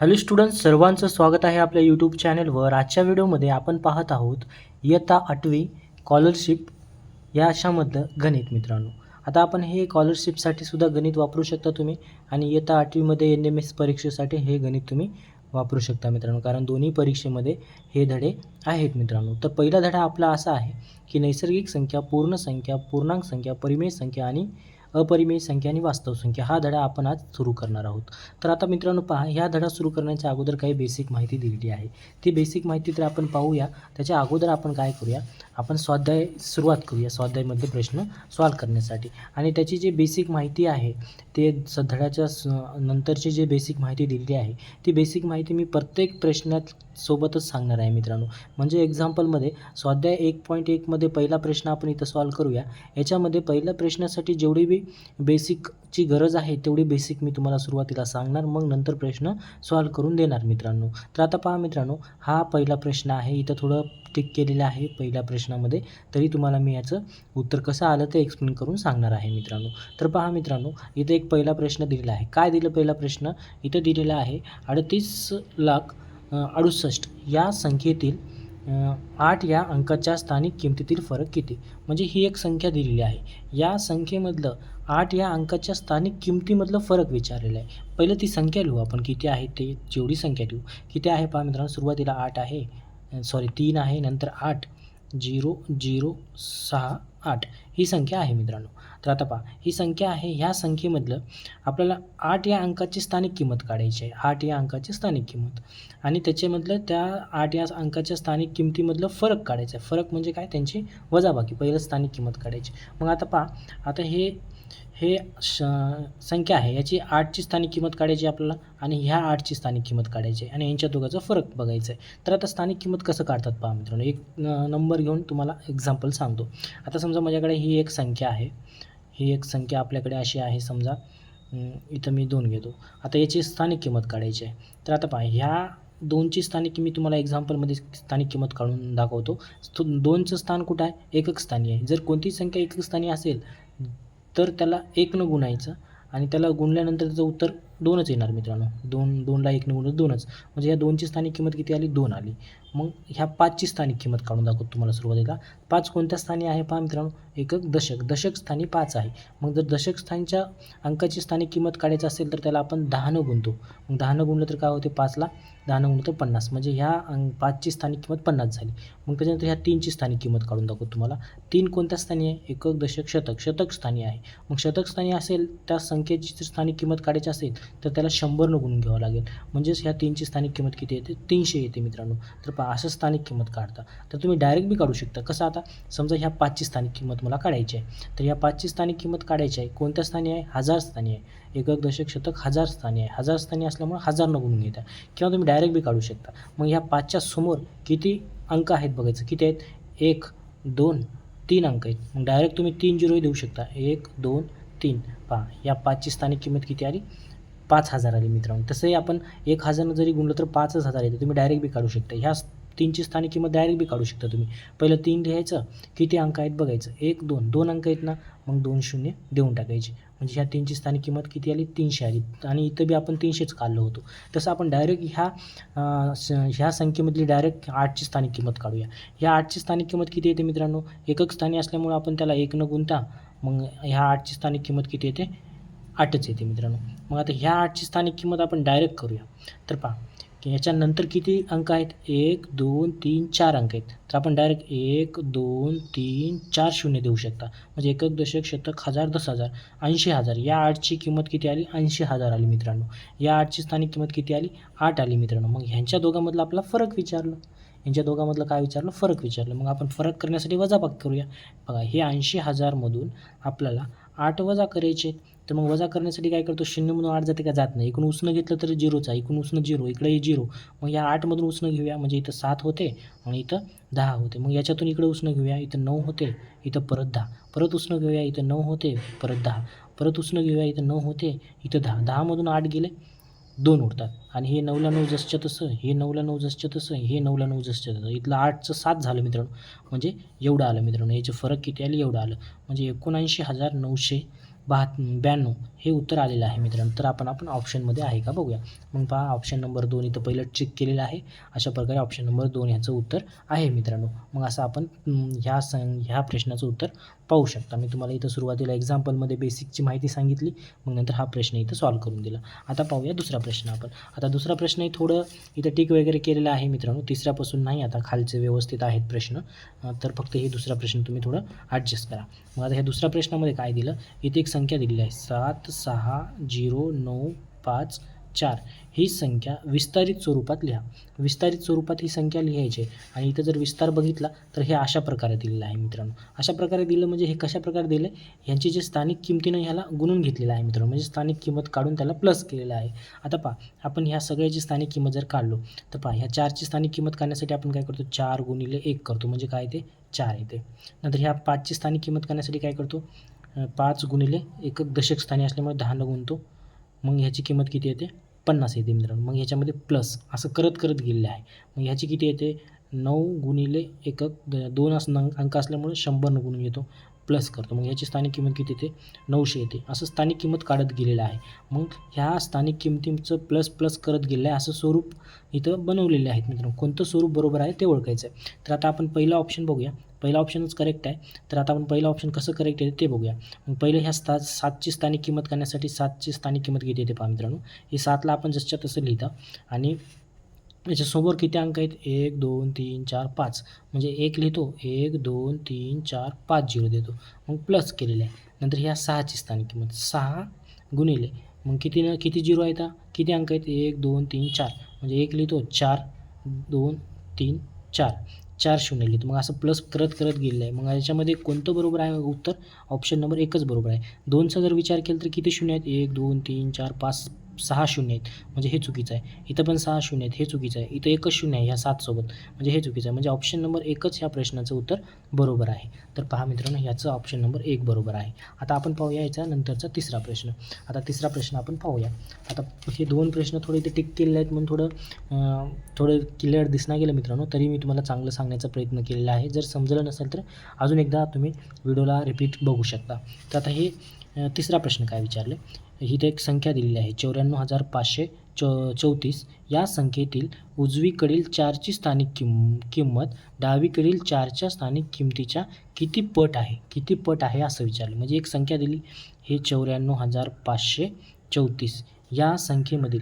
Hello students सर्वांचं स्वागत आहे आपल्या यूट्यूब चॅनलवर. आजच्या व्हिडिओमध्ये आपण पाहत आहोत इयत्ता आठवी कॉलरशिप या अशामधलं गणित मित्रांनो. आता आपण हे कॉलरशिपसाठी सुद्धा गणित वापरू शकता तुम्ही आणि इयत्ता आठवीमध्ये एन एम एस परीक्षेसाठी हे गणित तुम्ही वापरू शकता मित्रांनो कारण दोन्ही परीक्षेमध्ये हे धडे आहेत मित्रांनो. तर पहिला धडा आपला असा आहे की नैसर्गिक संख्या पूर्ण संख्या पूर्णांक संख्या परिमेय संख्या आणि अपरिमेय संख्या आणि वास्तव संख्या हा धडा आपण आज सुरू करणार आहोत. तर आता मित्रांनो पहा ह्या धडा सुरू करण्याच्या अगोदर काही बेसिक माहिती दिलेली आहे. ती बेसिक माहिती तर आपण पाहूया. त्याच्या अगोदर आपण काय करूया? आपण स्वाध्याय सुरुवात करूया स्वाध्यायमधले प्रश्न सॉल्व करण्यासाठी. आणि त्याची जी बेसिक माहिती आहे ते सध्याच्या धड्याच्या स नंतरची जी बेसिक माहिती दिलेली आहे ती बेसिक माहिती मी प्रत्येक प्रश्नात सोबतच सांगणार आहे मित्रांनो. म्हणजे एक्झाम्पलमध्ये स्वाध्याय एक पॉईंट एकमध्ये पहिला प्रश्न आपण इथं सॉल्व करूया. याच्यामध्ये पहिल्या प्रश्नासाठी जेवढी बी बेसिक ची गरज आहे तेवढी बेसिक मी तुम्हाला सुरुवातीला सांगणार. मग नंतर प्रश्न सॉल्व करून देणार मित्रांनो. तर आता पहा मित्रांनो हा पहिला प्रश्न आहे. इथं थोडं टिक केलेलं आहे पहिल्या प्रश्नामध्ये. तरी तुम्हाला मी याचं उत्तर कसं आलं ते एक्सप्लेन करून सांगणार आहे मित्रांनो. तर पहा मित्रांनो इथं एक पहिला प्रश्न दिलेला आहे. काय दिलं पहिला प्रश्न? इथं दिलेला आहे अडतीस लाख अडुसष्ट या संख्येतील आठ या अंकाच्या स्थानिक किमतीतील फरक किती? म्हणजे ही एक संख्या दिलेली आहे. या संख्येमधलं आठ या अंकाच्या स्थानिक किमतीमधलं फरक विचारलेला आहे. पहिलं ती संख्या लिहू आपण किती आहे ते जेवढी संख्या लिहू किती आहे पहा मित्रांनो सुरुवातीला आठ आहे सॉरी तीन आहे नंतर आठ झिरो झिरो सहा आठ. ही संख्या आहे मित्रांनो. तर आता पहा ही संख्या आहे ह्या संख्येमधलं आपल्याला आठ या अंकाची स्थानिक किंमत काढायची आहे. आठ या अंकाची स्थानिक किंमत. आणि त्याच्यामधलं त्या आठ या अंकाच्या स्थानिक किमतीमधलं फरक काढायचं आहे. फरक म्हणजे काय? त्यांची वजाबाकी पहिलं स्थानिक किंमत काढायची. मग आता पहा आता हे हे श संख्या आहे. याची आठची स्थानिक किंमत काढायची आपल्याला आणि ह्या आठची स्थानिक किंमत काढायची आहे. आणि यांच्या दोघांचा फरक बघायचा आहे. तर आता स्थानिक किंमत कसं काढतात पहा मित्रांनो. एक नंबर घेऊन तुम्हाला एक्झाम्पल सांगतो. आता समजा माझ्याकडे ही एक संख्या आहे. ही एक संख्या आपल्याकडे अशी आहे. समजा इथं मी दोन घेतो. आता याची स्थानिक किंमत काढायची आहे. तर आता पहा ह्या दोनची स्थानिक मी तुम्हाला एक्झाम्पलमध्ये स्थानिक किंमत काढून दाखवतो. दोनचं स्थान कुठं आहे? एकक स्थानी आहे. जर कोणतीही संख्या एकक स्थानी असेल तर त्याला एकनं गुणायचं आणि त्याला गुणल्यानंतर त्याचं उत्तर दोनच येणार मित्रांनो. दोन दोनला एकनं गुणलं दोनच. म्हणजे या दोनची स्थानिक किंमत किती आली? दोन आली. मग ह्या पाचची स्थानिक किंमत काढून दाखवतो तुम्हाला सुरुवातीला. पाच कोणत्या स्थानी आहे पहा मित्रांनो? एकक दशक. दशक स्थानी पाच आहे. मग जर दशक स्थानच्या अंकाची स्थानिक किंमत काढायची असेल तर त्याला आपण दहानं गुणतो. मग दहानं गुणलं तर काय होते? पाचला दहानं गुणलं तर पन्नास. म्हणजे ह्या अंक पाचची स्थानिक किंमत पन्नास झाली. मग त्याच्यानंतर ह्या तीनची स्थानिक किंमत काढून दाखवतो तुम्हाला. तीन कोणत्या स्थानी आहे? एकक दशक शतक. शतक स्थानी आहे. मग शतक स्थानी असेल त्या संख्येची जर स्थानिक किंमत काढायची असेल तर त्याला शंभरनं गुणून घ्यावं लागेल. म्हणजेच ह्या तीनची स्थानिक किंमत किती येते? तीनशे येते मित्रांनो. तर पहा असं स्थानिक किंमत काढता. तर तुम्ही डायरेक्ट बी काढू शकता. कसं आता? समजा ह्या पाचची स्थानिक किंमत मला काढायची आहे. तर ह्या पाचची स्थानिक किंमत काढायची आहे. कोणत्या स्थानी आहे? हजार स्थानी आहे. एकक दशक शतक हजार स्थानी आहे. हजार स्थानी असल्यामुळे हजारनं गुणून घेता. किंवा तुम्ही डायरेक्ट बी काढू शकता. मग ह्या पाचच्या समोर किती अंक आहेत बघायचं? किती आहेत? एक दोन तीन अंक आहेत. मग डायरेक्ट तुम्ही तीन झिरोही देऊ शकता. एक दोन तीन. पहा या पाचची स्थानिक किंमत किती आली? पाच हजार आली मित्रांनो. तसंही आपण एक हजारनं जरी गुणलं तर पाचच हजार येते. तुम्ही डायरेक्ट बी काढू शकता. ह्या तीनची स्थानिक किंमत डायरेक्ट बी काढू शकता तुम्ही. पहिलं तीन लिहायचं किती अंक आहेत बघायचं. एक दोन. दोन अंक आहेत ना मग दोन शून्य देऊन टाकायचे. म्हणजे ह्या तीनची स्थानिक किंमत किती आली? तीनशे आली. आणि इथं बी आपण तीनशेच काढलो होतो. तसं आपण डायरेक्ट ह्या ह्या संख्येमधली डायरेक्ट आठची स्थानिक किंमत काढूया. ह्या आठची स्थानिक किंमत किती येते मित्रांनो? एकक स्थानी असल्यामुळे आपण त्याला एक न गुंता मग ह्या आठची स्थानिक किंमत किती येते? आठच येते मित्रांनो. मग आता ह्या आठची स्थानिक किंमत आपण डायरेक्ट करूया. तर पहा की याच्यानंतर किती अंक आहेत? एक दोन तीन चार अंक आहेत. तर आपण डायरेक्ट एक दोन तीन चार शून्य देऊ शकता. म्हणजे एकक दशक शतक हजार दस हजार ऐंशी हजार. या आठची किंमत किती आली? ऐंशी हजार आली मित्रांनो. या आठची स्थानिक किंमत किती आली? आठ आली मित्रांनो. मग ह्यांच्या दोघांमधला आपला फरक विचारलं. यांच्या दोघांमधलं काय विचारलं? फरक विचारलं. मग आपण फरक करण्यासाठी वजाबाकी करूया. बघा हे ऐंशी हजारमधून आपल्याला आठ वजा करायचे तर मग वजा करण्यासाठी काय करतो? शून्य म्हणून आठ जाते का? जात नाही. इकडून उसणं घेतलं तर झिरोचा इकडून उसणं झिरो इकडे झिरो. मग या आठमधून उसणं घेऊया. म्हणजे इथं सात होते आणि इथं दहा होते. मग याच्यातून इकडे उसणं घेऊया. इथं नऊ होते. इथं परत दहा. परत उसणं घेऊया. इथं नऊ होते. परत दहा. परत उसणं घेऊया. इथं नऊ होते. इथं दहा. दहामधून आठ गेले. दोन उरतात. आणि हे नऊला नऊ जसच्या तसं हे नऊला नऊ जसच्या तसं हे नऊला नऊ जसच्या तसं. इथलं आठचं सात झालं मित्रांनो. म्हणजे एवढं आलं मित्रांनो. याचे फरक किती आले? एवढं आलं. म्हणजे एकोणऐंशी हजार नऊशे বাহাত বিয়ান্ন हे उत्तर आलेलं आहे मित्रांनो. तर आपण आपण ऑप्शनमध्ये आहे का? बघूया. मग पहा ऑप्शन नंबर दोन इथं पहिलं चेक केलेलं आहे. अशा प्रकारे ऑप्शन नंबर दोन ह्याचं उत्तर आहे मित्रांनो. मग असं आपण ह्या सं ह्या प्रश्नाचं उत्तर पाहू शकता. मी तुम्हाला इथं सुरुवातीला एक्झाम्पलमध्ये बेसिकची माहिती सांगितली. मग नंतर हा प्रश्न इथं सॉल्व्ह करून दिला. आता पाहूया दुसरा प्रश्न आपण. आता दुसरा प्रश्नही थोडं इथं टिक वगैरे केलेला आहे मित्रांनो. तिसऱ्यापासून नाही आता खालचे व्यवस्थित आहेत प्रश्न. तर फक्त हे दुसरा प्रश्न तुम्ही थोडं ॲडजस्ट करा. मग आता ह्या दुसऱ्या प्रश्नामध्ये काय दिलं? इथे एक संख्या दिलेली आहे. सात सहा झिरो नऊ पाच चार ही संख्या विस्तारित स्वरूपात लिहा. विस्तारित स्वरूपात ही संख्या लिहायची आहे. आणि इथं जर विस्तार बघितला तर हे अशा प्रकारे दिलेलं आहे मित्रांनो. अशा प्रकारे दिलं म्हणजे हे कशा प्रकारे दिलं ह्यांची जे स्थानिक किमतीनं ह्याला गुणून घेतलेलं आहे मित्रांनो. म्हणजे स्थानिक किंमत काढून त्याला प्लस केलेलं आहे. आता पहा आपण ह्या सगळ्याची स्थानिक किंमत जर काढलो तर पहा ह्या चारची स्थानिक किंमत काढण्यासाठी आपण काय करतो? चार गुणिले एक करतो. म्हणजे काय ते चार येते. नंतर ह्या पाचची स्थानिक किंमत करण्यासाठी काय करतो? पाच गुणिले एक दशक स्थानी असल्यामुळे दहानं गुणतो. मग ह्याची किंमत किती येते? पन्नास येते मित्रांनो. मग ह्याच्यामध्ये प्लस असं करत करत गेलेलं आहे. मग ह्याची किती येते? नऊ गुणिले एकक द- दोन अस अंक असल्यामुळे शंभरनं गुणून घेतो. प्लस करतो. मग ह्याची स्थानिक किंमत किती येते? नऊशे येते. असं स्थानिक किंमत काढत गेलेलं आहे. मग ह्या स्थानिक किंमतींचं प्लस प्लस करत गेलं आहे असं स्वरूप इथं बनवलेले आहेत मित्रांनो. कोणतं स्वरूप बरोबर आहे ते ओळखायचं आहे. तर आता आपण पहिला ऑप्शन बघूया. पहिला ऑप्शनच करेक्ट आहे. तर आता आपण पहिलं ऑप्शन कसं करेक्ट येते ते बघूया. मग पहिलं ह्या स्था सातची स्थानिक किंमत करण्यासाठी सातची स्थानिक किंमत किती येते पहा मित्रांनो. हे सातला आपण जसच्या तसं लिहिता. आणि याच्यासमोर किती अंक आहेत? एक दोन तीन चार पाच. म्हणजे एक लिहितो. एक दोन तीन चार पाच झिरो देतो. मग प्लस केलेलं आहे. नंतर ह्या सहाची स्थानिक किंमत. सहा गुणिले. मग किती न किती झिरो आहेत किती अंक आहेत? एक दोन तीन चार. म्हणजे एक लिहितो. चार दोन तीन चार. चार शून्य लिहितो. मग असं प्लस करत करत गेलेलं आहे. मग याच्यामध्ये कोणतं बरोबर आहे? उत्तर ऑप्शन नंबर एकच बरोबर आहे. दोनचा जर विचार केला तर किती शून्य आहेत? एक दोन तीन चार पाच सहा शून्य आहेत. म्हणजे हे चुकीचं आहे. इथं पण सहा शून्य आहेत. हे चुकीचं आहे. इथं एकच शून्य आहे ह्या सातसोबत म्हणजे हे चुकीचं आहे. म्हणजे ऑप्शन नंबर एकच ह्या प्रश्नाचं उत्तर बरोबर आहे. तर पहा मित्रांनो ह्याचं ऑप्शन नंबर एक बरोबर आहे. आता आपण पाहूया याचा नंतरचा तिसरा प्रश्न. आता तिसरा प्रश्न आपण पाहूया. आता हे दोन प्रश्न थोडे इथे टिक केलेले आहेत म्हणून थोडं थोडं क्लिअर दिसना गेलं मित्रांनो. तरी मी तुम्हाला चांगलं सांगण्याचा प्रयत्न केलेला आहे. जर समजलं नसेल तर अजून एकदा तुम्ही व्हिडिओला रिपीट बघू शकता. तर आता हे तिसरा प्रश्न काय विचारले? ही एक संख्या दिलेली आहे. चौऱ्याण्णव हजार पाचशे चौ चौतीस. या संख्येतील उजवीकडील चारची स्थानिक किम किंमत डावीकडील चारच्या स्थानिक किमतीच्या किती पट आहे? किती पट आहे असं विचारलं. म्हणजे एक संख्या दिली. हे चौऱ्याण्णव हजार पाचशे चौतीस. या संख्येमधील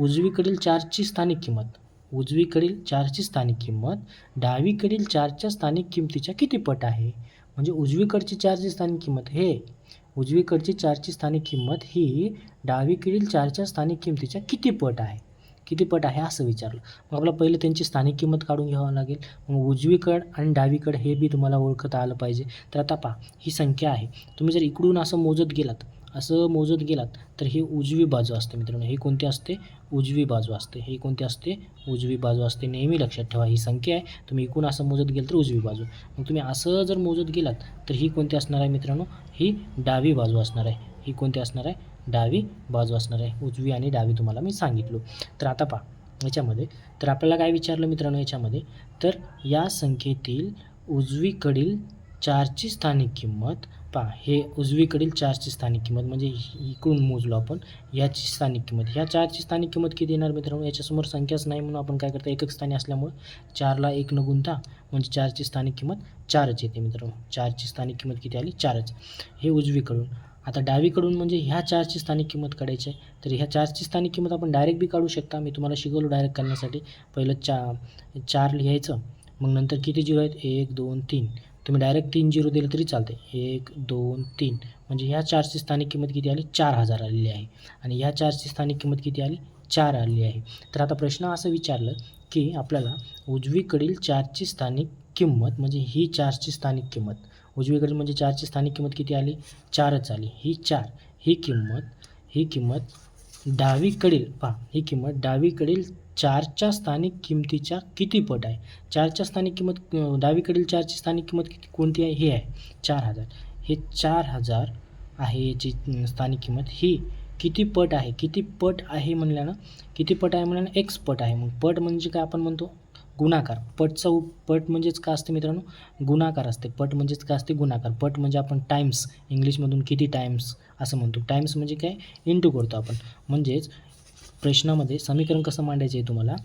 उजवीकडील चारची स्थानिक किंमत उजवीकडील चारची स्थानिक किंमत डावीकडील चारच्या स्थानिक किमतीच्या किती पट आहे? म्हणजे उजवीकडची चारची स्थानिक किंमत हे उजवीकडची चारची स्थानिक किंमत ही डावीकडील चारच्या स्थानिक किमतीच्या किती पट आहे? किती पट आहे? असं विचारलं. मग आपल्याला पहिलं त्यांची स्थानिक किंमत काढून घ्यावं लागेल. मग उजवीकड आणि डावीकड हे बी तुम्हाला ओळखता आलं पाहिजे. तर आता पहा ही संख्या आहे. तुम्ही जर इकडून असं मोजत गेलात असं मोजत गेलात तर ही उजवी बाजू असते मित्रांनो. ही कोणती असते? उजवी बाजू असते. ही कोणती असते? उजवी बाजू असते. नेहमी लक्षात ठेवा ही संख्या आहे. तुम्ही एकूण असं मोजत गेल तर उजवी बाजू. मग तुम्ही असं जर मोजत गेलात तर ही कोणती असणार आहे मित्रांनो? ही डावी बाजू असणार आहे. ही कोणती असणार आहे? डावी बाजू असणार आहे. उजवी आणि डावी तुम्हाला मी सांगितलो. तर आता पहा याच्यामध्ये तर आपल्याला काय विचारलं मित्रांनो याच्यामध्ये? तर या संख्येतील उजवीकडील चारची स्थानिक किंमत पहा हे उजवीकडील चारची स्थानिक किंमत म्हणजे इकडून मोजलो आपण याची स्थानिक किंमत. ह्या चारची स्थानिक किंमत किती येणार मित्रांनो? याच्यासमोर संख्याच नाही म्हणून आपण काय करतो एकक स्थानी असल्यामुळं चारला एक न गुंता म्हणजे चारची स्थानिक किंमत चारच येते मित्रांनो. चारची स्थानिक किंमत किती आली? चारच. हे उजवीकडून. आता डावीकडून म्हणजे ह्या चारची स्थानिक किंमत काढायची आहे. तर ह्या चारची स्थानिक किंमत आपण डायरेक्ट बी काढू शकता. मी तुम्हाला शिकवलो डायरेक्ट करण्यासाठी. पहिलं चा चार लिहायचं. मग नंतर किती झिरो आहेत? एक दोन तीन. तुम्ही डायरेक्ट तीन झिरो दिलं तरी चालते एक दोन तीन. म्हणजे ह्या चारची स्थानिक किंमत किती आली? चार हजार आलेली आहे. आणि ह्या चारची स्थानिक किंमत किती आली? चार आलेली आहे. तर आता प्रश्न असं विचारलं की आपल्याला उजवीकडील चारची स्थानिक किंमत म्हणजे ही चारची स्थानिक किंमत उजवीकडील म्हणजे चारची स्थानिक किंमत किती आली? चारच आली. ही चार ही किंमत ही किंमत डावीकडील पहा ही किंमत डावीकडील चारच्या स्थानिक किमतीच्या किती पट आहे? चारच्या स्थानिक किंमत डावीकडील चारची स्थानिक किंमत किती? कोणती आहे? हे आहे. चार हजार. हे चार हजार आहे याची स्थानिक किंमत. ही किती पट आहे? किती पट आहे म्हणल्यानं किती पट आहे म्हणल्यानं एक्स पट आहे. मग पट म्हणजे काय आपण म्हणतो? गुणाकार. पटचा उप पट म्हणजेच काय असते मित्रांनो? गुणाकार असते. पट म्हणजेच काय असते? गुणाकार. पट म्हणजे आपण टाईम्स इंग्लिशमधून किती टाईम्स असं म्हणतो. टाईम्स म्हणजे काय? इंटू करतो आपण. म्हणजेच प्रश्नामध्ये समीकरण कसं मांडायचं आहे तुम्हाला?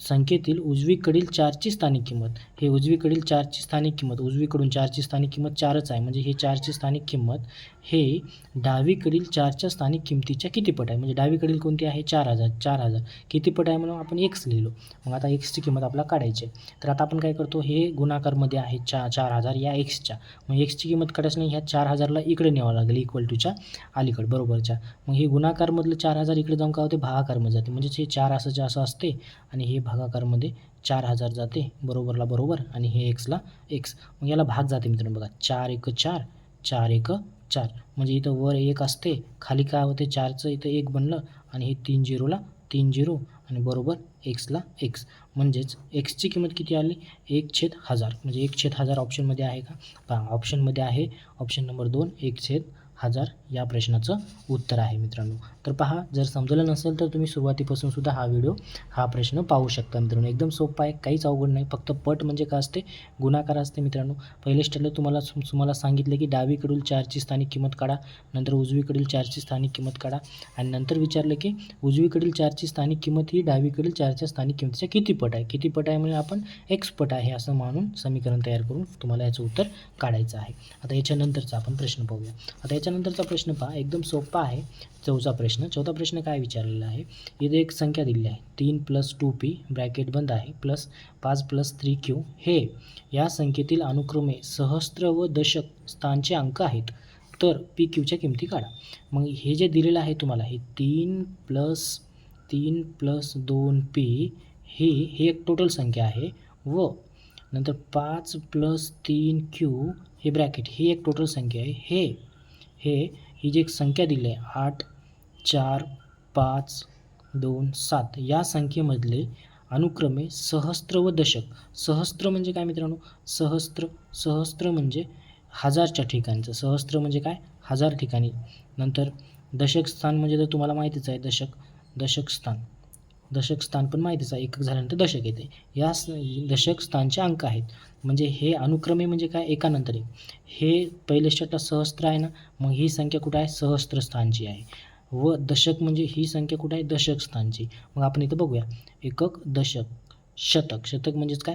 संख्येतील उजवीकडील चारची स्थानिक किंमत. हे उजवीकडील चारची स्थानिक किंमत उजवीकडून चारची स्थानिक किंमत चारच आहे. म्हणजे हे चारची स्थानिक किंमत हे डावीकडील चारच्या स्थानिक किमतीच्या किती पट आहे? म्हणजे डावीकडील कोणती आहे? चार हजार चार हजार. किती पट आहे म्हणून आपण एक्स लिहिलो. मग आता एक्सची किंमत आपल्याला काढायची आहे. तर आता आपण काय करतो? हे गुणाकारमध्ये आहे चा चार हजार या एक्सच्या मग एक्सची किंमत काढायची नाही ह्या चार हजारला इकडे न्यावं लागेल इक्वल टूच्या अलीकडे बरोबरच्या. मग हे गुणाकारमधलं चार हजार इकडे जाऊन काय होते? भागाकारमध्ये जाते. म्हणजेच हे चार असं असं असते आणि हे भागाकारमध्ये चार हजार जाते बरोबरला बरोबर. आणि हे एक्सला एक्स मग याला भाग जाते मित्रांनो बघा. चार एक चार चार एक चार. म्हणजे इथं वर एक असते खाली काय होते चारचं इथं एक बनलं आणि हे तीन झिरोला तीन झिरो आणि बरोबर एक्सला एक्स. म्हणजेच एक्सची किंमत किती आली? एक छेद हजार. म्हणजे एक छेद हजार ऑप्शनमध्ये आहे का? पहा ऑप्शनमध्ये आहे ऑप्शन नंबर दोन एक छेद हजार या प्रश्नाचं उत्तर आहे मित्रांनो. तर पहा जर समजलं नसेल तर तुम्ही सुरुवातीपासून सुद्धा हा व्हिडिओ हा प्रश्न पाहू शकता मित्रांनो. एकदम सोपा आहे काहीच अवघड नाही. फक्त पट म्हणजे काय असते? गुणाकार असते मित्रांनो. पहिले स्टेपला तुम्हाला तुम्हाला सांगितलं की डावीकडील चारची स्थानिक किंमत काढा नंतर उजवीकडील चारची स्थानिक किंमत काढा आणि नंतर विचारलं की उजवीकडील चारची स्थानिक किंमत ही डावीकडील चारच्या स्थानिक किंमतीच्या किती पट आहे? किती पट आहे म्हणजे आपण एक्स पट आहे असं मानून समीकरण तयार करून तुम्हाला याचं उत्तर काढायचं आहे. आता याच्यानंतरचा आपण प्रश्न पाहूया. आता याच्यानंतरचा प्रश्न प्रश्न पहा. एकदम सोपा आहे. चौथा प्रश्न. चौथा प्रश्न काय विचारलेला आहे? इथे एक संख्या दिलेली आहे. तीन प्लस टू पी ब्रॅकेट बंद आहे. प्लस पाच प्लस थ्री क्यू हे या संख्येतील अनुक्रमे सहस्त्र व दशक स्थानचे अंक आहेत. तर पी क्यूच्या किमती काढा. मग हे जे दिलेलं आहे तुम्हाला हे तीन प्लस तीन प्लस दोन पी ही ही एक टोटल संख्या आहे व नंतर पाच प्लस तीन क्यू हे ब्रॅकेट ही एक टोटल संख्या आहे. हे हे ही जी एक संख्या दिली आहे आठ चार पाच दोन सात या संख्येमधले अनुक्रमे सहस्त्र व दशक. सहस्त्र म्हणजे काय मित्रांनो? सहस्त्र सहस्त्र म्हणजे हजारच्या ठिकाणचं. सहस्त्र म्हणजे काय? हजार ठिकाणी. नंतर दशक स्थान म्हणजे तर तुम्हाला माहितीच आहे दशक दशक स्थान. दशक स्थान पण माहितीच आहे. एकक झाल्यानंतर दशक येते. या दशक स्थानचे अंक आहेत. म्हणजे हे अनुक्रमे म्हणजे काय? एकानंतर. एक हे पहिले स्टेटला सहस्त्र आहे ना? मग ही संख्या कुठं आहे? सहस्त्र स्थानची आहे. व दशक म्हणजे ही संख्या कुठं आहे? दशक स्थानची. मग आपण इथं बघूया. एकक दशक शतक. शतक म्हणजेच काय?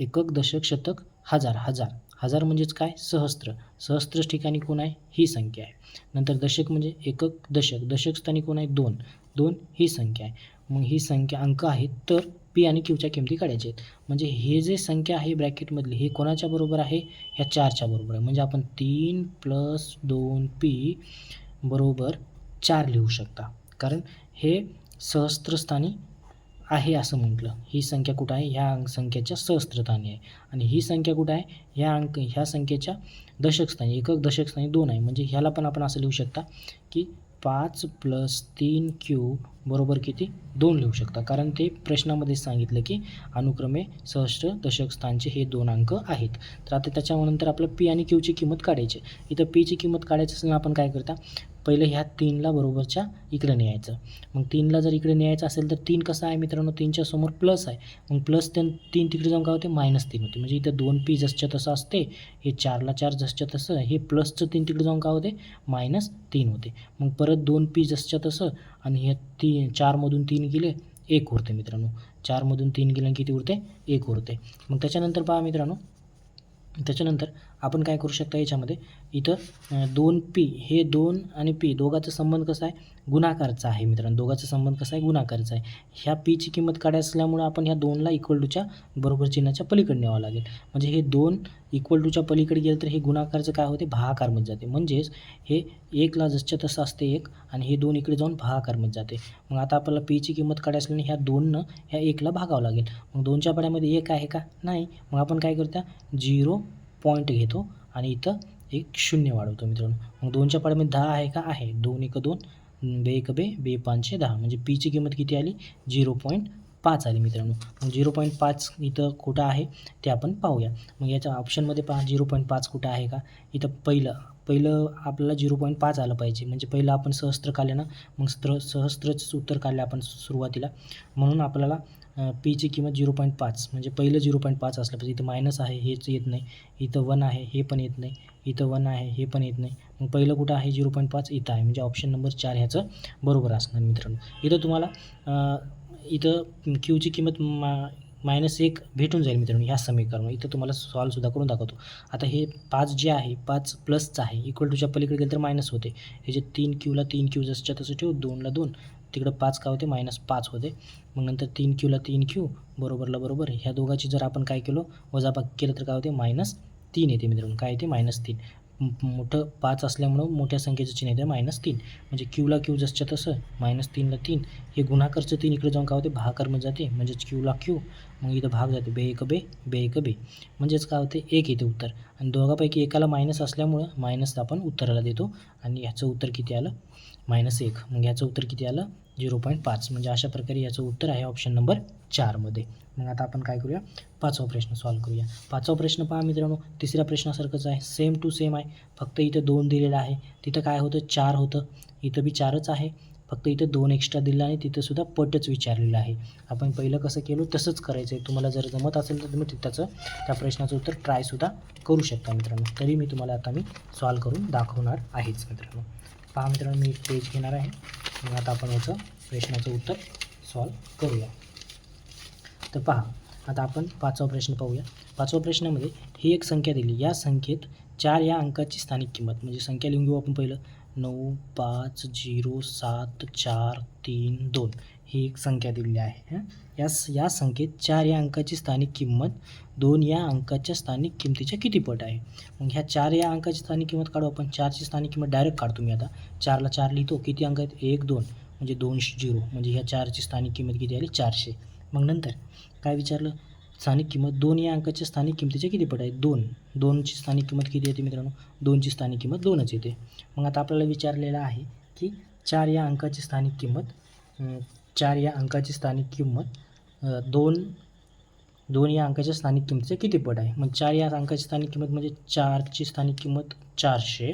एकक दशक शतक हजार. हजार. हजार म्हणजेच काय? सहस्त्र. सहस्त्र ठिकाणी कोण आहे? ही संख्या आहे. नंतर दशक म्हणजे एकक दशक. दशक स्थानी कोण आहे? दोन. दोन ही संख्या आहे. मग ही संख्या अंक आहेत तर पी आणि क्यूच्या किमती काढायच्या आहेत. म्हणजे हे जे संख्या आहे ब्रॅकेटमधली हे कोणाच्या बरोबर आहे? ह्या चारच्या बरोबर आहे. म्हणजे आपण तीन प्लस दोन पी बरोबर चार लिहू शकता. कारण हे सहस्त्रस्थानी आहे असं म्हटलं. ही संख्या कुठं आहे? ह्या अंक संख्येच्या सहस्त्रस्थानी आहे. आणि ही संख्या कुठं आहे? ह्या अंक ह्या संख्येच्या दशकस्थानी. एकक दशकस्थानी दोन आहे. म्हणजे ह्याला पण आपण असं लिहू शकता की पाच प्लस तीन क्यू बरोबर किती? दोन लिहू शकता. कारण ते प्रश्नामध्ये सांगितलं की अनुक्रमे सहस्र दशक स्थानचे हे दोन अंक आहेत. तर आता त्याच्यानंतर आपलं पी आणि क्यूची किंमत काढायची. इथं पीची किंमत काढायची असेल आपण काय करता? पहिले ह्या तीनला बरोबरच्या इकडे न्यायचं. मग तीनला जर इकडे न्यायचं असेल तर तीन कसं आहे मित्रांनो? तीनच्या समोर प्लस आहे. मग प्लस ते तीन तिकडे जाऊन काय होते? मायनस तीन होते. म्हणजे इथं दोन पी जसच्या तसं असते हे चारला चार जसच्या तसं हे प्लसचं तीन तिकडे जाऊन काय होते? मायनस तीन होते. मग परत दोन पी जसच्या तसं आणि हे तीन चारमधून तीन गेले एक उरते मित्रांनो. चारमधून तीन गेले आणि किती उरते? एक उरते. मग त्याच्यानंतर पहा मित्रांनो. त्याच्यानंतर आपण काय करू शकता याच्यामध्ये? इथं दोन पी हे दोन आणि पी दोघाचा संबंध कसा आहे? गुणाकारचा आहे मित्रांनो. दोघाचा संबंध कसा आहे? गुणाकारचा आहे. ह्या पीची किंमत काढाय असल्यामुळं आपण ह्या दोनला इक्वल टूच्या बरोबर चिन्हाच्या पलीकडे न्यावं लागेल. म्हणजे हे दोन इक्वल टूच्या पलीकडे गेलं तर हे गुणाकारचं काय होते? भागाकारमध्ये जाते. म्हणजेच हे एकला जसच्या तसं असते एक आणि हे दोन इकडे जाऊन भागाकारमध्ये जाते. मग आता आपल्याला पीची किंमत काढाय असल्याने ह्या दोननं ह्या एकला भागावं लागेल. मग दोनच्या पाड्यामध्ये एक आहे का? नाही. मग आपण काय करता? झिरो पॉईंट घेतो आणि इथं एक शून्य वाढवतो मित्रांनो. मग दोनच्या पाड्यामध्ये दहा आहे का? आहे. दोन एक दोन बे एक बे बे पाचशे दहा. म्हणजे पीची किंमत किती आली? झिरो पॉईंट पाच आली मित्रांनो. मग झिरो पॉईंट पाच इथं कुठं आहे? ते आपण पाहूया. मग याच्या ऑप्शनमध्ये पहा झिरो पॉईंट पाच कुठं आहे का? इथं पहिलं पहिलं आपल्याला झिरो पॉईंट पाच आलं पाहिजे. म्हणजे पहिलं आपण सहस्त्र काढलं ना मग स्त्र सहस्त्रच उत्तर काढलं आपण सुरुवातीला. म्हणून आपल्याला पीची किंमत झिरो पॉईंट पाच म्हणजे पहिलं झिरो पॉईंट पाच असलं पाहिजे. इथं मायनस आहे हेच येत नाही. इथं वन आहे हे पण येत नाही. इथं वन आहे हे पण येत नाही. मग पहिलं कुठं आहे? झिरो पॉईंट पाच इथं आहे. म्हणजे ऑप्शन नंबर चार ह्याचं बरोबर असणार मित्रांनो. इथं तुम्हाला इथं क्यूची किंमत मा मायनस एक भेटून जाईल मित्रांनो ह्या समीकरण इथं तुम्हाला सॉल्वसुद्धा करून दाखवतो. आता हे पाच जे आहे पाच प्लसचं आहे इक्वल टूच्या पलीकडे गेलं तर मायनस होते. हे जे तीन क्यूला तीन क्यू जसच्या तसं ठेवू दोनला दोन. तिकडं पाच काय होते मायनस पाच होते. मग नंतर तीन क्यूला तीन क्यू बरोबरला बरोबर. ह्या दोघाची जर आपण काय केलो वजाबाग केलं तर काय होते मायनस तीन येते मित्रांनो. काय येते मायनस तीन. मोठं पाच असल्यामुळं मोठ्या संख्येचं चिन्ह येते मायनस तीन. म्हणजे क्यूला क्यू जसच्या तसं मायनस तीनला तीन. हे गुणाकारचं तीन इकडे जाऊन काय होते भागाकारमध्ये जाते. म्हणजेच क्यूला क्यू मग इथं भाग जाते. बे एक बे बे एक बे. म्हणजेच काय होते एक येते उत्तर. आणि दोघापैकी एकाला मायनस असल्यामुळं मायनस आपण उत्तराला देतो. आणि ह्याचं उत्तर किती आलं मायनस एक. मग ह्याचं उत्तर किती आलं झिरो पॉईंट पाच. म्हणजे अशा प्रकारे याचं उत्तर आहे ऑप्शन नंबर चारमध्ये मग आता आपण काय करूया? पाचवा प्रश्न सॉल्व करूया. पाचवा प्रश्न पहा मित्रांनो. तिसऱ्या प्रश्नासारखंच आहे. सेम टू सेम आहे. फक्त इथं दोन दिलेलं आहे. तिथं काय होतं? चार होतं. इथं बी चारच आहे. फक्त इथं दोन एक्स्ट्रा दिलं आणि तिथंसुद्धा पटच विचारलेलं आहे. आपण पहिलं कसं केलो? तसंच करायचं आहे तुम्हाला जर जमत असेल तर तुम्ही त्याचं त्या प्रश्नाचं उत्तर ट्रायसुद्धा करू शकता मित्रांनो. तरी मी तुम्हाला आता मी सॉल्व करून दाखवणार आहेच मित्रांनो. पहा मित्रांनो मी एक पेज घेणार आहे. मग आता आपण याचं प्रश्नाचं उत्तर सॉल्व करूया. तर पहा आता आपण पाचवा प्रश्न पाहूया. पाचवा प्रश्नामध्ये ही एक संख्या दिली. या संख्येत चार या अंकाची स्थानिक किंमत म्हणजे संख्या लिहून घेऊ आपण पहिलं. नऊ पाच झिरो सात चार तीन दोन. ही एक संख्या दिलेली आहे या या संख्येत चार या अंकाची स्थानिक किंमत दोन या अंकाच्या स्थानिक किमतीच्या किती पट आहे? मग ह्या चार या अंकाची स्थानिक किंमत काढू आपण. चारची स्थानिक किंमत डायरेक्ट काढतो मी आता. चारला चार लिहितो. किती अंक आहेत? एक दोन. म्हणजे दोनशे झिरो. म्हणजे ह्या चारची स्थानिक किंमत किती आली? चारशे. मग नंतर काय विचारलं? स्थानिक किंमत दोन या अंकाच्या स्थानिक किमतीच्या किती पट आहे दोन. दोनची स्थानिक किंमत किती येते मित्रांनो? दोनची स्थानिक किंमत दोनच येते. मग आता आपल्याला विचारलेलं आहे की चार या अंकाची स्थानिक किंमत चार या अंकाची स्थानिक किंमत दोन दोन या अंकाच्या स्थानिक किंमतीचे किती पट आहे? मग चार या अंकाची स्थानिक किंमत म्हणजे चारची स्थानिक किंमत चारशे.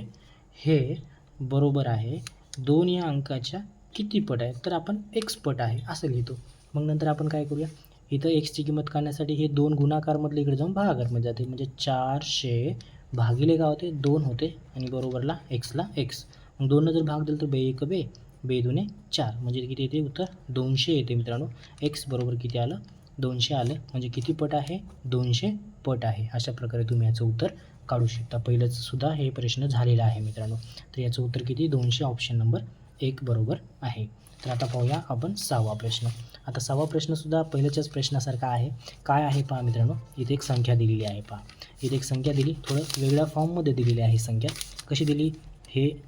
हे बरोबर आहे. दोन या अंकाच्या किती पट आहे तर आपण एक्स पट आहे असं लिहितो. मग नंतर आपण काय करूया? इथं एक्सची किंमत काढण्यासाठी हे दोन गुणाकारमधले इकडे जाऊन भागाकारमध्ये जाते. म्हणजे चारशे भागिले काय होते? दोन होते. आणि बरोबरला एक्सला एक्स मग दोननं जर भाग दिला तर बे एक बे. बे दुने चार. म्हणजे किती येते? उत्तर दोनशे येते मित्रांनो. एक्स बरोबर किती आलं? दोनशे आलं. म्हणजे किती पट आहे? दोनशे पट आहे. अशा प्रकारे तुम्ही याचं उत्तर काढू शकता. पहिलंच सुद्धा हे प्रश्न झालेला आहे मित्रांनो. तर याचं उत्तर किती? दोनशे ऑप्शन नंबर एक बरोबर आहे. तर आता पाहूया आपण सहावा प्रश्न. आता सहावा प्रश्नसुद्धा पहिल्याच्याच प्रश्नासारखा आहे. काय आहे पहा मित्रांनो? इथे एक संख्या दिलेली आहे पहा. इथे एक संख्या दिली. थोडं वेगळ्या फॉर्ममध्ये दिलेली आहे संख्या. कशी दिली? हे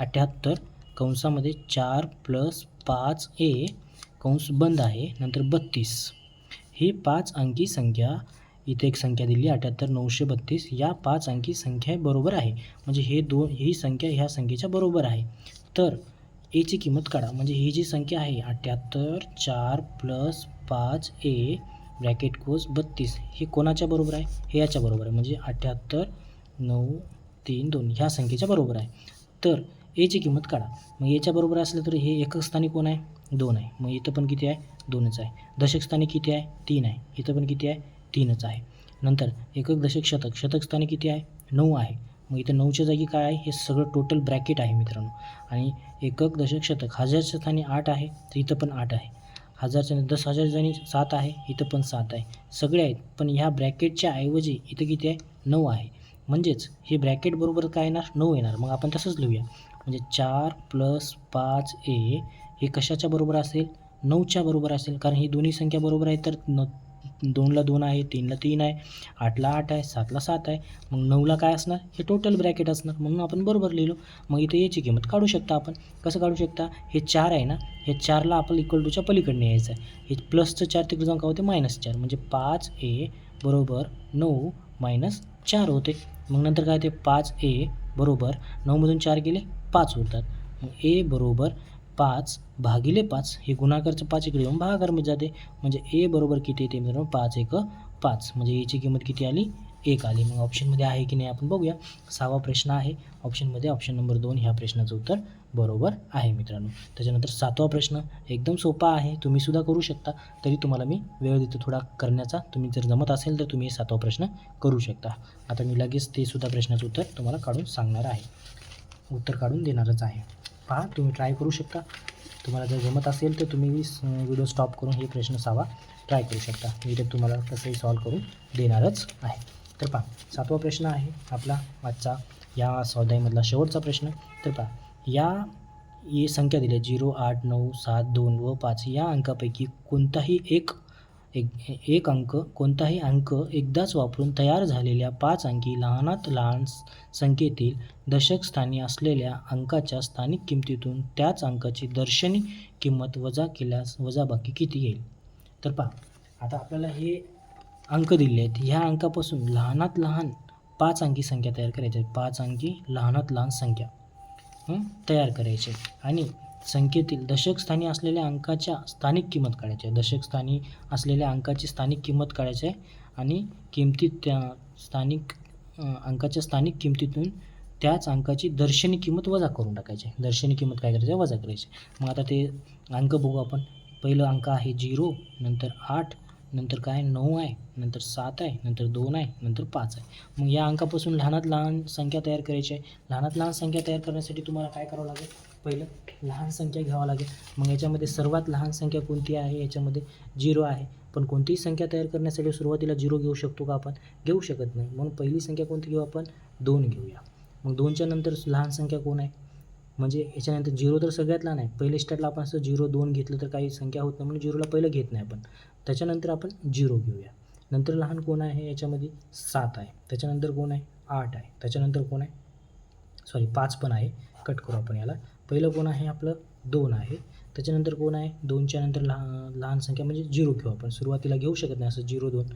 अठ्याहत्तर कंसामध्ये चार प्लस पाच ए कंस बंद आहे नंतर बत्तीस. ही पाच अंकी संख्या इथे एक संख्या दिली अठ्याहत्तर नऊशे बत्तीस. या पाच अंकी संख्या बरोबर आहे. म्हणजे हे दोन ही संख्या ह्या संख्येच्या बरोबर आहे. तर एची किंमत काढा. म्हणजे ही जी संख्या आहे अठ्याहत्तर चार प्लस पाच ए ब्रॅकेट कोस बत्तीस. हे कोणाच्या बरोबर आहे? हे याच्या बरोबर आहे. म्हणजे अठ्याहत्तर नऊ तीन दोन ह्या संख्येच्या बरोबर आहे. तर एची किंमत काढा. मग याच्या बरोबर असलं तर हे एकक स्थानी कोण आहे? दोन आहे. मग इथं पण किती आहे? दोनच आहे. दशक स्थानी किती आहे? तीन आहे. इथं पण किती आहे? तीनच आहे. नंतर एकक दशक शतक. शतक स्थानी किती आहे? नऊ आहे. मग इथं नऊच्या जागी काय आहे? हे सगळं टोटल ब्रॅकेट आहे मित्रांनो. आणि एकक दशक शतक हजारच्या स्थानी आठ आहे तर इथं पण आठ आहे. हजारच्या दस हजार जणी सात आहे इथं पण सात आहे. सगळे आहेत पण ह्या ब्रॅकेटच्या ऐवजी इथं किती आहे? नऊ आहे. म्हणजेच हे ब्रॅकेट बरोबर काय येणार? नऊ येणार. मग आपण तसंच लिहूया. म्हणजे चार प्लस पाच ए हे कशाच्या बरोबर असेल? नऊच्या बरोबर असेल. कारण ही दोन्ही संख्या बरोबर आहे तर न दोनला दोन आहे तीनला तीन आहे आठला आठ आहे सातला सात आहे. मग नऊला काय असणार? हे टोटल ब्रॅकेट असणार. म्हणून आपण बरोबर लिहिलो. मग इथे याची किंमत काढू शकता आपण. कसं काढू शकता? हे चार आहे ना? हे चारला आपण इक्वल टूच्या पलीकडनं यायचं आहे. हे प्लसचं चार तिकडे जाऊन काय होते मायनस चार. म्हणजे पाच ए बरोबर नऊ मायनस चार होते. मग नंतर काय ते पाच ए बरोबर नऊमधून चार गेले. पाच उरतात. मग ए बरोबर पाच भागिले पाच हे गुणाकारचं पाच इकडे येऊन भागाकारमध्ये जाते. म्हणजे ए बरोबर किती येते मित्रांनो? पाच एक पाच. म्हणजे एची किंमत किती आली? एक आली. मग ऑप्शनमध्ये आहे की नाही आपण बघूया. सहावा प्रश्न आहे. ऑप्शनमध्ये ऑप्शन नंबर दोन ह्या प्रश्नाचं उत्तर बरोबर आहे मित्रांनो. त्याच्यानंतर सातवा प्रश्न. एकदम सोपा आहे. तुम्हीसुद्धा करू शकता. तरी तुम्हाला मी वेळ देतो थोडा करण्याचा. तुम्ही जर जमत असेल तर तुम्ही हे सातवा प्रश्न करू शकता. आता मी लगेच ते सुद्धा प्रश्नाचं उत्तर तुम्हाला काढून सांगणार आहे. उत्तर काढून देणारच आहे. पहा तुम्ही ट्राय करू शकता. तुम्हाला जर जमत असेल तर तुम्ही व्हिडिओ स्टॉप करून हे प्रश्न सावा. ट्राय करू शकता. मी ते तुम्हाला कसंही सॉल्व करून देणारच आहे. तर पहा सातवा प्रश्न आहे आपला आजचा. या स्वाध्यायमधला शेवटचा प्रश्न. तर पहा या ही संख्या दिल्या झिरो आठ नऊ सात दोन व पाच या अंकापैकी कोणताही एक एक एक अंक कोणताही अंक एकदाच वापरून तयार झालेल्या पाच अंकी लहानात लहान संख्येतील दशक स्थानी असलेल्या अंकाच्या स्थानिक किमतीतून त्याच अंकाची दर्शनी किंमत वजा केल्यास वजाबाकी किती येईल? तर पहा आता आपल्याला हे अंक दिले आहेत. ह्या अंकापासून लहानात लहान पाच अंकी संख्या तयार करायची आहे. पाच अंकी लहानात लहान संख्या तयार करायचे आणि संख्येतील दशक स्थानी असलेल्या अंकाच्या स्थानिक किंमत काढायची आहे. दशकस्थानी असलेल्या अंकाची स्थानिक किंमत काढायची आहे आणि किमतीत त्या स्थानिक अंकाच्या स्थानिक किमतीतून त्याच अंकाची दर्शनी किंमत वजा करून टाकायची आहे. दर्शनी किंमत काय करायची आहे? वजा करायची मग आता ते अंक बघू आपण. पहिलं अंक आहे झिरो नंतर आठ नंतर काय? नऊ आहे नंतर सात आहे नंतर दोन आहे नंतर पाच आहे. मग या अंकापासून लहानात लहान संख्या तयार करायची आहे. लहानात लहान संख्या तयार करण्यासाठी तुम्हाला काय करावं लागेल? पहिलं लहान संख्या घ्यावं लागेल. मग याच्यामध्ये सर्वात लहान संख्या कोणती आहे? याच्यामध्ये झिरो आहे. पण कोणतीही संख्या तयार करण्यासाठी सुरुवातीला झिरो घेऊ शकतो का आपण? घेऊ शकत नाही. म्हणून पहिली संख्या कोणती घेऊ आपण? दोन घेऊया. मग दोनच्या नंतर लहान संख्या कोण आहे? म्हणजे याच्यानंतर झिरो तर सगळ्यात लहान आहे पहिले स्टार्टला आपण असं झिरो दोन घेतलं तर काही संख्या होत नाही. म्हणून झिरोला पहिलं घेत नाही आपण. त्याच्यानंतर आपण झिरो घेऊया. नंतर लहान कोण आहे? याच्यामध्ये सात आहे. त्याच्यानंतर कोण आहे? आठ आहे. त्याच्यानंतर कोण आहे? सॉरी पाच पण आहे. कट करू आपण याला. पहिलं कोण आहे आपलं? दोन आहे. त्याच्यानंतर कोण आहे? दोनच्या नंतर लहान लहान संख्या म्हणजे झिरो घेऊ आपण. सुरुवातीला घेऊ शकत नाही असं झिरो दोन.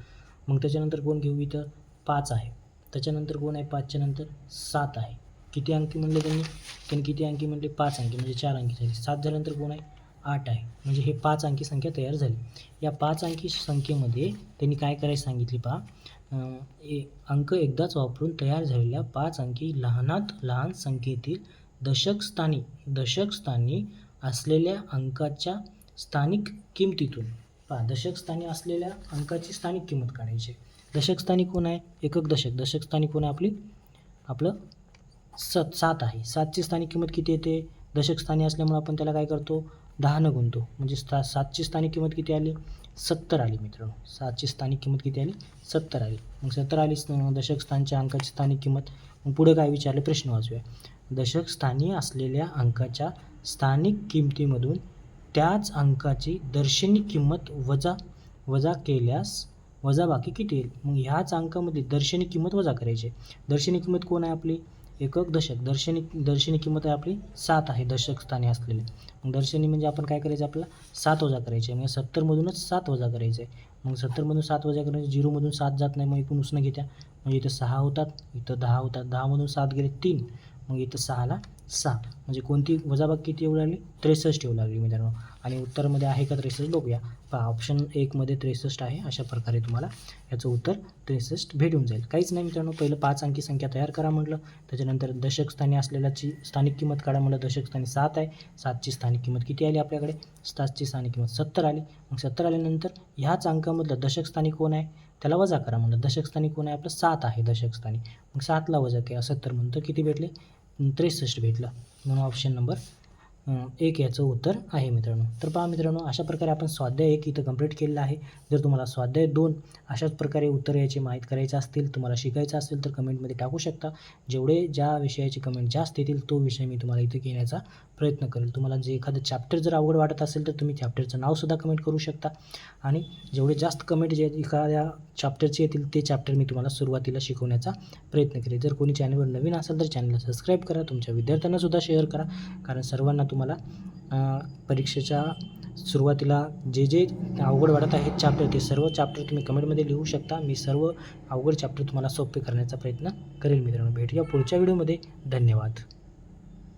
मग त्याच्यानंतर कोण घेऊ इथं? पाच आहे. त्याच्यानंतर कोण आहे? पाचच्या नंतर सात आहे. किती अंकी म्हणले त्यांनी? त्यांनी किती अंकी म्हणले? पाच अंकी म्हणजे चार अंकी झाली. सात झाल्यानंतर कोण आहे? आठ आहे. म्हणजे हे पाच अंकी संख्या तयार झाली. या पाच अंकी संख्येमध्ये त्यांनी काय करायला सांगितली पहा. ए अंक एकदाच वापरून तयार झालेल्या पाच अंकी लहानात लहान संख्येतील दशक स्थानी दशक स्थानी असलेल्या अंकाच्या स्थानिक किमतीतून. पहा दशक स्थानी असलेल्या अंकाची स्थानिक किंमत काढायची. दशक स्थानी कोण आहे? एकक दशक. दशकस्थानी कोण आहे आपली? आपलं सत सात आहे. सातची स्थानिक किंमत किती येते? दशक स्थानी असल्यामुळे आपण त्याला काय करतो? दहानं गुणतो. म्हणजे स्था सातची स्थानिक किंमत किती आली? सत्तर आली मित्रांनो. सातची स्थानिक किंमत किती आली? सत्तर आली. मग सत्तर आली दशकस्थानच्या अंकाची स्थानिक किंमत. मग पुढे काय विचारले? प्रश्न वाचूया. दशकस्थानी असलेल्या अंकाच्या स्थानिक किमतीमधून त्याच अंकाची दर्शनी किंमत वजा वजा केल्यास वजा बाकी किती येईल? मग ह्याच अंकामध्ये दर्शनी किंमत वजा करायची. दर्शनी किंमत कोण आहे आपली? एकक दशक. दर्शनी दर्शनी किंमत आहे आपली सात आहे दशक स्थानी असलेली. मग दर्शनी म्हणजे आपण काय करायचं आपल्याला? सात वजा करायचे. म्हणजे सत्तरमधूनच सात वजा करायचे. मग सत्तरमधून सात वजा करायचे झिरोमधून सात जात नाही मग एकूण उसणं घेत्या. म्हणजे इथं सहा होतात इथं दहा होतात. दहामधून सात गेले तीन. मग इथं सहाला सहा म्हणजे कोणती वजाबाग किती येऊ लागली? त्रेसष्ट येऊ लागली मित्रांनो. आणि उत्तरमध्ये आहे का त्रेसष्ट? बघूया. पहा ऑप्शन एकमध्ये त्रेसष्ट आहे. अशा प्रकारे तुम्हाला याचं उत्तर त्रेसष्ट भेटून जाईल. काहीच नाही मित्रांनो. पहिलं पाच अंकी संख्या तयार करा म्हटलं. त्याच्यानंतर दशक स्थानी असलेल्याची स्थानिक किंमत काढा म्हटलं. दशक स्थानी सात आहे. सातची स्थानिक किंमत किती आली आपल्याकडे? सातची स्थानिक किंमत सत्तर आली. मग सत्तर आल्यानंतर ह्याच अंकामधलं दशक स्थानी कोण आहे? त्याला वजा करा म्हणलं दशकस्थानी कोण आहे? आपलं सात आहे दशकस्थानी मग सातला वजा केला. सत्तर म्हणून तर किती भेटले? त्रेसष्ट भेटलं. म्हणून ऑप्शन नंबर एक याचं उत्तर आहे मित्रांनो. तर पहा मित्रांनो अशा प्रकारे आपण स्वाध्याय एक इथं कंप्लीट केलेलं आहे. जर तुम्हाला स्वाध्याय दोन अशाच प्रकारे उत्तर याचे माहीत करायचे असतील तुम्हाला शिकायचं असेल तर कमेंटमध्ये टाकू शकता. जेवढे ज्या विषयाचे कमेंट जास्त येतील तो विषय मी तुम्हाला इथं घेण्याचा प्रयत्न करेल. तुम्हाला जे एखादं चॅप्टर जर अवघड वाटत असेल तर तुम्ही चॅप्टरचं नावसुद्धा कमेंट करू शकता. आणि जेवढे जास्त कमेंट जे एखाद्या चॅप्टरचे येतील ते चॅप्टर मी तुम्हाला सुरुवातीला शिकवण्याचा प्रयत्न करेल. जर कोणी चॅनलवर नवीन असेल तर चॅनलला सबस्क्राईब करा. तुमच्या विद्यार्थ्यांनासुद्धा शेअर करा. कारण सर्वांना तुम्हाला परीक्षेच्या सुरुवातीला जे जे अवघड वाटत आहेत चॅप्टर ते सर्व चॅप्टर तुम्ही कमेंटमध्ये लिहू शकता. मी सर्व अवघड चॅप्टर तुम्हाला सोपे करण्याचा प्रयत्न करेल मित्रांनो. भेटूया पुढच्या व्हिडिओमध्ये धन्यवाद.